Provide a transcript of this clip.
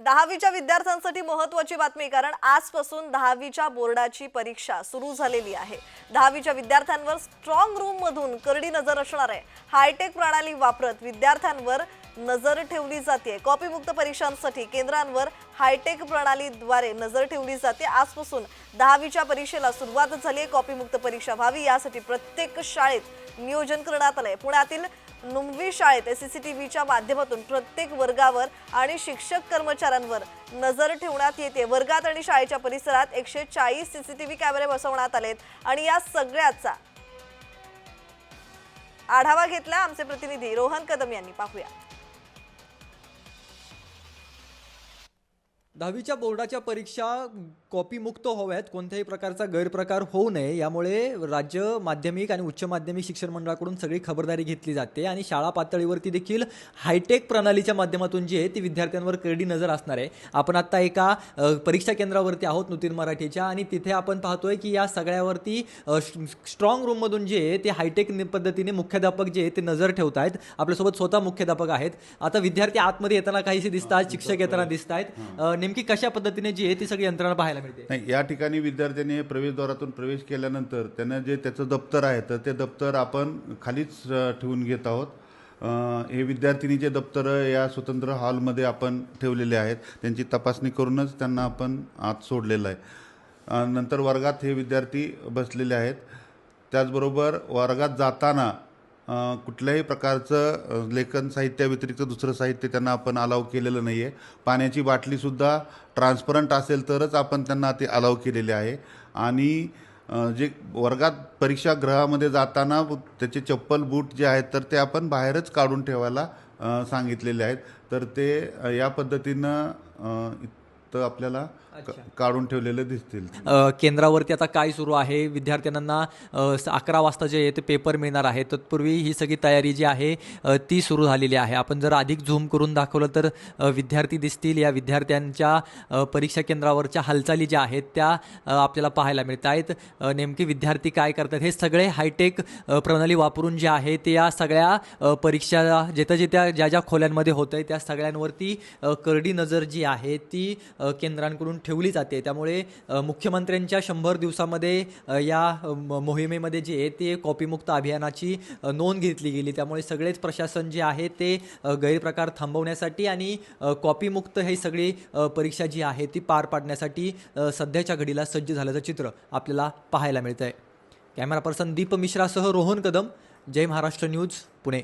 दहावीच्या विद्यार्थ्यांसाठी महत्वाची बातमी कारण आजपासून दहावीच्या बोर्डाची परीक्षा सुरू झालेली आहे. दहावीच्या विद्यार्थ्यांवर स्ट्रॉंग रूम मधून करडी नजर असणार आहे. हायटेक प्रणाली वापरत विद्यार्थ्यांवर नजर ठेवली जाते कॉपीमुक्त परीक्षांसाठी केंद्रांवर हायटेक प्रणालीद्वारे नजर ठेवली जाते. आजपासून दहावीच्या परीक्षेला सुरुवात झाली आहे. कॉपीमुक्त परीक्षा व्हावी यासाठी प्रत्येक शाळेत नियोजन करण्यात आलंय. पुण्यातील नुमवी शाळेत सी सी टी व्हीच्या माध्यमातून प्रत्येक वर्गावर आणि शिक्षक कर्मचाऱ्यांवर नजर ठेवण्यात येते. वर्गात आणि शाळेच्या परिसरात एकशे चाळीस सी सी टी व्ही कॅमेरे बसवण्यात आलेत आणि या सगळ्याचा आढावा घेतला आमचे प्रतिनिधी रोहन कदम यांनी. पाहूया. दहावीच्या बोर्डाच्या परीक्षा कॉपीमुक्त व्हाव्यात कोणत्याही प्रकारचा गैरप्रकार होऊ नये यामुळे राज्य माध्यमिक आणि उच्च माध्यमिक शिक्षण मंडळाकडून सगळी खबरदारी घेतली जाते आणि शाळा पातळीवरती देखील हायटेक प्रणालीच्या माध्यमातून जी आहे ती विद्यार्थ्यांवर करडी नजर असणार आहे. आपण आत्ता एका परीक्षा केंद्रावरती आहोत नूतन मराठीच्या आणि तिथे आपण पाहतोय की या सगळ्यावरती स्ट्रॉंग रूममधून जे आहे ते हायटेक पद्धतीने मुख्याध्यापक जे आहे ते नजर ठेवत आहेत आपल्यासोबत स्वतः मुख्याध्यापक आहेत. आता विद्यार्थी आतमध्ये येताना काहीसे दिसतात शिक्षक येताना दिसत आहेत नेमकी कशा पद्धतीने जी आहे ती सगळी यंत्रणा पाहायला मिळते? नाही या ठिकाणी विद्यार्थ्यांनी प्रवेशद्वारातून प्रवेश केल्यानंतर त्यांना जे त्याचं दप्तर आहे तर ते दप्तर आपण खालीच ठेवून घेत आहोत. हे विद्यार्थिनीचे दप्तर या स्वतंत्र हॉलमध्ये आपण ठेवलेले आहेत त्यांची तपासणी करूनच त्यांना आपण आत सोडलेलं आहे. नंतर वर्गात हे विद्यार्थी बसलेले आहेत. त्याचबरोबर वर्गात जाताना कुठल्याही प्रकारचं लेखन साहित्याव्यतिरिक्त दुसरं साहित्य त्यांना आपण अलाव केलेलं नाही आहे पाण्याची बाटलीसुद्धा ट्रान्सपरंट असेल तरच आपण त्यांना ते अलाव केलेले आहे. आणि जे वर्गात परीक्षागृहामध्ये जाताना त्याचे चप्पल बूट जे आहेत तर ते आपण बाहेरच काढून ठेवायला सांगितलेले आहेत. तर ते या पद्धतीनं इथं आपल्याला काढून ठेवलेले दिसतील. केंद्रावरती आता काय सुरू आहे? विद्यार्थ्यांना अकरा वाजता जे आहे ते पेपर मिळणार आहे. तत्पूर्वी ही सगळी तयारी जी आहे ती सुरू झालेली आहे. आपण जर अधिक झूम करून दाखवलं तर विद्यार्थी दिसतील. या विद्यार्थ्यांच्या परीक्षा केंद्रावरच्या हालचाली ज्या आहेत त्या आपल्याला पाहायला मिळत आहेत नेमके विद्यार्थी काय करतात? हे सगळे हायटेक प्रणाली वापरून जे आहे ते या सगळ्या परीक्षा जिथं जिथं ज्या ज्या खोल्यांमध्ये होतं आहे त्या सगळ्यांवरती करडी नजर जी आहे ती केंद्रांकडून ठेवली जाते. त्यामुळे मुख्यमंत्र्यांच्या शंभर दिवसामध्ये या मोहिमेमध्ये जे आहे ते कॉपीमुक्त अभियानाची नोंद घेतली गेली. त्यामुळे सगळेच प्रशासन जे आहे ते गैरप्रकार थांबवण्यासाठी आणि कॉपीमुक्त हे सगळी परीक्षा जी आहे ती पार पाडण्यासाठी सध्याच्या घडीला सज्ज झाल्याचं चित्र आपल्याला पाहायला मिळतं आहे कॅमेरा पर्सन दीप मिश्रासह रोहन कदम. जय महाराष्ट्र न्यूज पुणे.